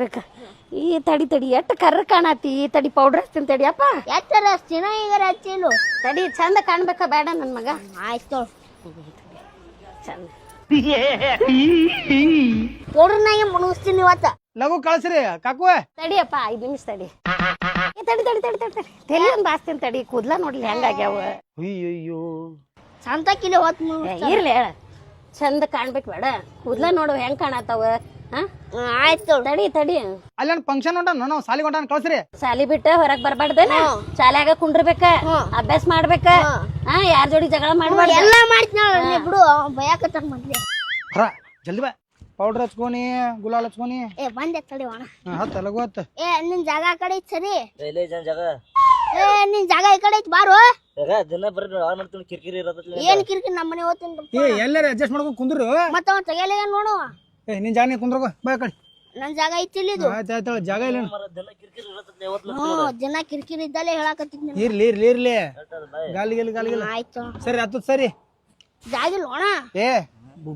ಬೇಕ. ಈ ತಡಿ ತಡಿ ಎಷ್ಟು ಕರ್ರ ಕಾಣತಿ? ತಡಿ ಪೌಡರ್ ಹಚ್ತೀನಿ ತಡಿಯಪ್ಪ ಎತ್ತರ ಹಚ್ಚಿನ ಈಗ ಹಚ್ಚಿಲು ತಡಿ ಚಂದ ಕಾಣ್ಬೇಕ? ಬೇಡ ನನ್ನ ಮಗ. ಆಯ್ತು ಚಂದ. ಪೌಡ್ರನಾಗೆ ಮುಳುಗಿಸ್ತೀನಿ ಇವತ್ತ. ಲಘು ಕಳ್ಸ್ರಿ ಕಾಕುವೆ. ತಡಿಯಪ್ಪ ಐದ್ ನಿಮಿಷ ತಡಿ. ಏ, ತಡಿ ತಡಿ ತಡಿ ತಡಿ ತಡಿ. ತಲೆ ಒಂದು ಬಾಸ್ತೀನಿ ತಡಿ. ಕೂದ್ಲ ನೋಡ್ಲಿ ಹೆಂಗಾಗ್ಯಾವ ಅಯ್ಯಯ್ಯೋ. ಚಂದ ಕಿಲೋ ಹೊತ್ತು. ಇರ್ಲಿ ಹೇಳ. ಚಂದ ಕಾಣ್ಬೇಕು ಬೇಡ. ಕೂದ್ಲ ನೋಡು ಹೆಂಗ್ ಕಾಣತಾವ. ಹಾ? ಆಯ್ತು ತಡಿ ತಡಿ. ಅಲ್ಲೇನ್ ಫಂಕ್ಷನ್ ಹೊಂಟಾನ ಸಾಲಿ ಹೊಂಟಾನ ಕಳ್ಸ್ರಿ. ಶಾಲಿ ಬಿಟ್ಟ ಹೊರಗ್ ಬರ್ಬಾರ್ದೇನ? ಶಾಲ್ಯಾಗ ಕುಂಡ್ರಬೇಕ? ಅಭ್ಯಾಸ ಮಾಡ್ಬೇಕ? ಹಾ ಯಾರ್ ಜೋಡಿ ಜಗಳ ಮಾಡ್ಬಾರ್ದು? ಎಲ್ಲ ಮಾಡ್ತೀನಿ ನೋಡು, ನೀ ಬಿಡು ಭಯಕತ್ತಾರ ಮೊದ್ಲೇ. ಹರ ಜಲ್ದಿ ಬಾ. ಪೌಡರ್ ಹಚ್ಕೊನಿ ಗುಲಾಲ್ ಹಚ್ಕೊನಿ. ಏ ಬಂದೆ ತಡಿ ಅಣ್ಣ ಹತ್ತ ಏ ನಿನ್ ಜಾಗ ಆ ಕಡೆ ಐತ್ ಸರಿ? ಎಲ್ಲಿ ಜನ ಜಾಗ? ಏ ನಿನ್ ಜಾಗ ಈ ಕಡೆ ಐತ್ ಬಾರು. ಜಾಗ ದಿನ ಬರ್ರಿ ಹಾಳು ಮಾಡ್ತೀನಿ ಕಿರಿಕಿರಿ ಇರತ್ತಲ್ಲ ಏನ್ ಕಿರಿಕಿರಿ ನಮ್ಮ ಮನೆ ಹೋಗ್ತೀನಿ ಏ ಎಲ್ಲಾರ ಅಡ್ಜಸ್ಟ್ ಮಾಡ್ಕೊಂಡು ಕುಂದ್ರು. ಮತ್ತ ಅವ ತೆಗಿಯಲ್ಲ ನೋಡು? ಏ ನಿನ್ ಜಾಗ ನೀ ಕುಂದ್ರಗೋ ಬಾ ಆ ಕಡೆ. ನನ್ ಜಾಗ ಐತಿಲ್ಲ ಇಲ್ಲಿ ಇದು. ಆಯ್ತು ಆಯ್ತು ಜಾಗ ಇಲ್ಲ ಹ್ಮ್ ದಿನ ಕಿರಿಕಿರಿ ಇದ್ದಲ್ಲೇ ಹೇಳಕತ್ತಿದ್ನಿ ಇರ್ಲಿ ಇರ್ಲಿ ಇರ್ಲಿ. ಗಾಲಿ ಗಿಲಿ ಗಾಲಿ ಗಿಲಿ. ಆಯ್ತು. ಸರಿ ಹತ್ತದ ಸರಿ. ಜಾಗ ಇಲ್ಲ ಅಣ್ಣ ಏ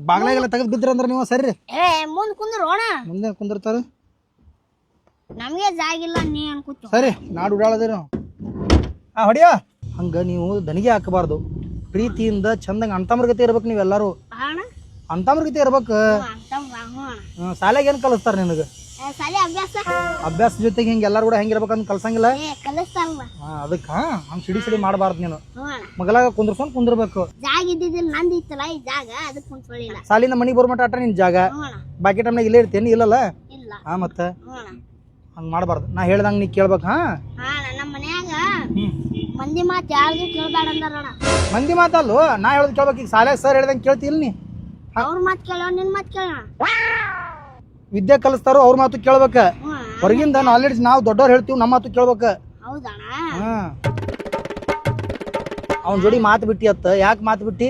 ಬಾಗ್ಲಾಗೆಲ್ಲ ತೆಗೆದು ಬಿದ್ರ ಅಂದ್ರೆ ನೀವು ಸರಿ ಏ ಮುಂದ್ ಕುಂದ್ರು ಅಣ್ಣ ಮುಂದೆ ಕುಂದಿರ್ತಾರ. ನಮ್ಗೆ ಜಾಗ ಇಲ್ಲ ನೀ ಅನ್ಕೂತು ಸರಿ ನಾಡು ಉಡಾಳದ ನಾವು. ಆ ಹೊಡಿಯೋ. ಹಂಗ ನೀವು ದನಿಗೆ ಹಾಕಬಾರ್ದು. ಪ್ರೀತಿಯಿಂದ ಚಂದಂಗ ಗತಿ ಇರ್ಬೇಕು ನೀವೆಲ್ಲರೂ. ಅಣ್ಣ. ಅಂತಮೃಗತೆ ಇರ್ಬೇಕು. ಅಂತ ಶಾಲ್ಯಾಗ ಏನ್ ಕಲಿಸ್ತಾರ ನಿನಗ? ಶಾಲೆ ಅಭ್ಯಾಸ. ಅಭ್ಯಾಸ ಜೊತೆಗೆ ಹಿಂಗ ಎಲ್ಲಾರು ಕೂಡ ಹೆಂಗಿರ್ಬೇಕಂತ ಕಲ್ಸಂಗಿಲ್ಲ? ಏ ಕಲಿಸ್ತಾರಲ್ಲ ಹಾ, ಅದಕ್ಕ ಹಂಗ್ ಸಿಡಿ ಸಿಡಿ ಮಾಡಬಾರ್ದು ನೀನು. ಮಗಲಾಗ ಕುಂದ್ರಸ್ಕೊಂಡ್ ಕುಂದಿರ್ಬೇಕು. ಜಾಗ ಇದ್ದಿದ್ದಿಲ್ಲ ನಂದು ಇತ್ತಲ್ಲ ಈ ಜಾಗ ಅದಕ್ಕೆ ಕುಂತ್ಕೊಳ್ಳಿಲ್ಲ. ಸಾಲಿಂದ ಮನಿಗೆ ಬರೋ ಮಟ್ಟ ಅಟ್ಟ ನಿನ್ ಜಾಗ. ಬಾಕಿ ಟೈಮ್ನಾಗ ಇಲ್ಲೇ ಇರ್ತೇನಿ ಇಲ್ಲಲ್ಲ? ಇಲ್ಲ. ಹಾ ಮತ್ತ? ಹಂಗ ಮಾಡಬಾರ್ದು. ನಾ ಹೇಳ್ದಂಗ ನೀ ಕೇಳ್ಬೇಕು ಹಾ? ನಮ್ಮ ಮನ್ಯಾಗ ಮಂದಿ ಮಾತು ಯಾರ್ದು ಕೇಳ್ಬೇಡ ಮಂದಿ ಮಾತಲ್ಲು ನಾ ಹೇಳೋದು ಕೇಳ್ಬೇಕು ಈಗ ಸಾಲೆ ಸರ್ ಹೇಳ್ದಂಗೆ ಕೇಳ್ತಿಲ್ಲ ನೀ? ಅವ್ರ ಮಾತು ಕೇಳೋ ನಿನ್ ಮಾತು ಕೇಳೋಣ ವಿದ್ಯೆ ಕಲಿಸ್ತಾರೋ ಅವ್ರ ಮಾತು ಕೇಳ್ಬೇಕ. ಹೊರಗಿಂದ ನಾಲೆಡ್ಜ್ ನಾವು ದೊಡ್ಡವ್ರು ಹೇಳ್ತೀವಿ ನಮ್ಮ ಮಾತು ಕೇಳ್ಬೇಕ. ಹೌದಣ್ಣ ಹಾ. ಅವ್ನ ಜೋಡಿ ಮಾತು ಬಿಟ್ಟಿ ಅತ್ತ. ಯಾಕೆ ಮಾತು ಬಿಟ್ಟಿ?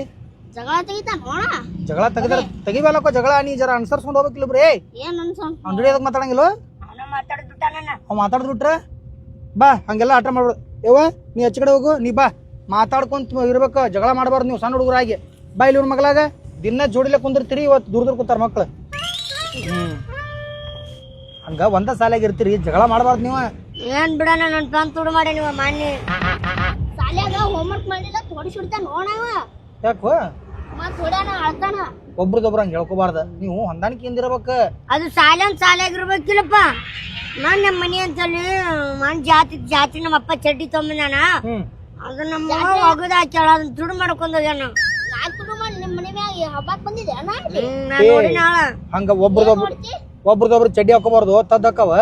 ಜಗಳ ತೆಗಿತಾನ ಜಗಳ ತೆಗದ್ರ ಜಗಳ ನೀ ಜರ ಅನ್ಸರ್ಸ್ಕೊಂಡು ಹೋಗ್ಬೇಕಿಲ್ಲ ಬ್ರೇ. ಏನ್ ಅವ್ನ ಜೋಡಿ ಅದಕ್ಕೆ ಮಾತಾಡಂಗಿಲ್ಲ? ಅವನ ಮಾತಾಡ್ಬಿಟ್ಟಾನ ಅವ್ ಮಾತಾಡ್ದು ಬಿಟ್ರ? ಬಾ ಹಂಗೆಲ್ಲ ಆಟ ಮಾಡ್ಬಿಡು. ಯವ್ವ ನೀ ಹೆಚ್ಚ ಕಡೆ ಹೋಗು ನೀ ಬಾ. ಮಾತಾಡ್ಕೊಂತ ಇರ್ಬೇಕ ಜಗಳ ಮಾಡಬಾರ್ದು ನೀವು ಸಣ್ಣ ಹುಡುಗರಾಗಿ. ಬಾ ಇಲ್ಲಿ ಇವ್ರ ಮಗಳಾಗ ದಿನ ಜೋಡಿಲೆ ಕುಂದಿರ್ತೀರಿ ಇವತ್ತು ದೂರ ದೂರ ಕೂತಾರ ಮಕ್ಳು. ಹ್ಮ್. ಹಂಗ ಒಂದ ಸಾಲಾಗ ಇರ್ತೀರಿ ಜಗಳ ಮಾಡಬಾರ್ದು ನೀವು. ಏನ್ ಬಿಡೋಣ ನನ್ ಪಂತ್ ತುಡು ಮಾಡಿ ನೀವು ಮಾನ್ಯ. ಸಾಲ್ಯಾಗ ಹೋಮ್ವರ್ಕ್ ಮಾಡಿಲ್ಲ ತೋಡಿಸಿಡ್ತಾನ ನೋಡವ ಯಾಕೋ? ಮತ್ ಹೊಡ್ಯಾನ ಅಳ್ತಾನ ಒಬ್ರದೊಬ್ರು ಹಂಗೆ ಹೇಳ್ಕೊಬಾರ್ದು. ನೀವು ಹೊಂದಾಣಿಕೆಯಿಂದ ಇರಬೇಕು ಅದು ಸಾಲ್ಯಾನ್ ಸಾಲ್ಯಾಗಿರ್ಬೇಕಿಲ್ಲಪ್ಪ ನಾನ್ ನಮ್ಮ ಮನಿ ಅಂತಲ್ಲಿ ಮನ್ ಜಾತಿ ಜಾತಿ ನಮ್ಮ ಅಪ್ಪ ಚಡ್ಡಿ ತೊಂಬಂದಾನ. ಹ್ಮ್. ಅದು ನಮ್ಮ ಒಗದ ಹಾಕ್ಯಾಳ ಅದನ್ನ ತುಡು ಮಾಡ್ಕೊಂಡ್ ಹೋಗ್ಯಾನ. ನಾನ್ ತುಡು ಮಾಡಿ ನಿಮ್ಮ ಮನೆ ಹಬ್ಬಕ್ ಬಂದಿದ್ದೆ ಅಣ್ಣ ನಾಳ ಹಂಗ ಒಬ್ರದೊಬ್ರು ಒಬ್ರದೊಬ್ರು ಚಡ್ಡಿ ಹಾಕೋಬಾರ್ದು ತದ್ದಕ್ಕವ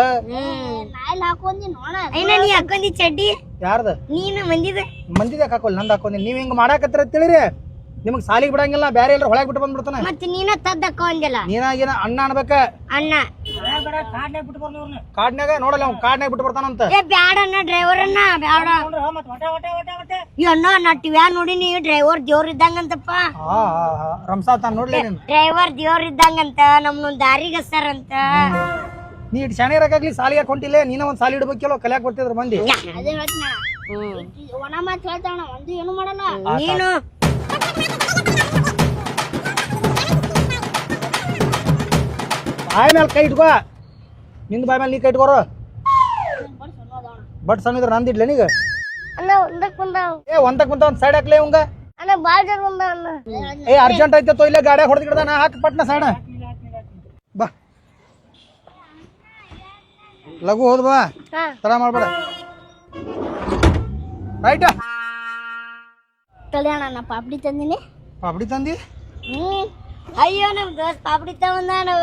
ನಾಯಿಲ್ ಹಾಕೊಂಡಿ ನೋಡ ಐನ ನೀ ಹಾಕೊಂಡಿ ಚಡ್ಡಿ. ಯಾರ್ದ? ನೀನು ಮಂದಿದ. ಮಂದಿದ ಹಾಕೋಲ್ ನಂದ್ ಹಾಕೊಂದಿ ನೀವ್ ಹಿಂಗ ಮಾಡಾಕತ್ತರ ತಿಳಿರಿ. ನಿಮಗ್ ಸಾಲಿಗೆ ಬಿಡಂಗಿಲ್ಲ ಬೇರೆ ಎಲ್ಲರೂ ಹೊಳಗ್ ಬಿಟ್ಟು ಬಂದ್ಬಿಡ್ತಾನೆ ಮತ್ತೆ ನೀನ ತದ್ದಕ್ಕ ಒಂದಿಲ್ಲ ನೀನಾಗಿನ ಅಣ್ಣ ಅನ್ಬೇಕ ಅಣ್ಣ ಕಾಡ್ನಾಗ ನೋಡಲ್ಲ ಅವ್ನು ಕಾಡ್ನಾಗ ಬಿಟ್ಟು ಬರ್ತಾನಂತ ಏ ಬ್ಯಾಡ ಅಣ್ಣ ಡ್ರೈವರ್ ಅಣ್ಣ ಬ್ಯಾಡ ಈ ಅಣ್ಣ ನಾ ನೋಡಿ ನೀ ಡ್ರೈವರ್ ದೇವ್ರ ಇದ್ದಂಗಂತಪ್ಪ ಹಾ ಹಾ ಹಾ ರಂಸಾ ತಾನ್ ನೋಡ್ಲಿ ನೀನ್ ಡ್ರೈವರ್ ದೇವ್ರ ಇದ್ದಂಗಂತ ನಮ್ನ ದಾರಿಗೆ ಅಂತ ನೀ ಇಟ್ ಶಾಣೆ ಇರಕಾಗ್ಲಿ ಸಾಲಿಗೆ ಹೊಂಟಿಲ್ಲ ನೀನ ಒಂದ್ ಸಾಲಿ ಇಡ್ಬೇಕಿಲ್ಲ ಕಲ್ಯಾಕ್ ಬರ್ತಿದ್ರು ಮಂದಿ ಅದೇ ಹೇಳ್ತೀನಿ ಒಣ ಮಾತು ಹೇಳ್ತಾಣ ಒಂದು ಏನು ಮಾಡಲ್ಲ ನೀನು ಬಾಯ್ ಮೇಲೆ ಕೈ ಇಟ್ಕೋ. ನಿಂದ ಬಾಯ್ ಮೇಲೆ ನೀ ಕೈ ಇಟ್ಕೋರು. ಬಟ್ ಸಣ್ಣ ನಂದು ಇಡ್ಲ ನೀಗ. ಏ ಒಂದಕ್ ಬಂದ ಒಂದ್ ಸೈಡ್ ಹಾಕ್ಲೇ ಇವಂಗ. ಏ ಅರ್ಜೆಂಟ್ ಐತೆ ತೊಯ್ಲೆ ಗಾಡಿ ಹೊಡೆದ್ ಗಿಡದ ಹಾಕ್ ಪಟ್ನ ಸೈಡ್ ಬಾ. ಲಘು ಹೋದ್ ಬಾ. ತರ ಮಾಡ್ಬೇಡ. ರೈಟ್ ಕಲ್ಯಾಣ ನಾ ಪಾಪಡಿ ತಂದಿನಿ ಪಾಪಡಿ ತಂದಿ ಹ್ಮ್ ಅಯ್ಯೋ ನಮ್ ದೋಸ್ತ್ ಪಾಪಡಿ ತಗೊಂಡಾನು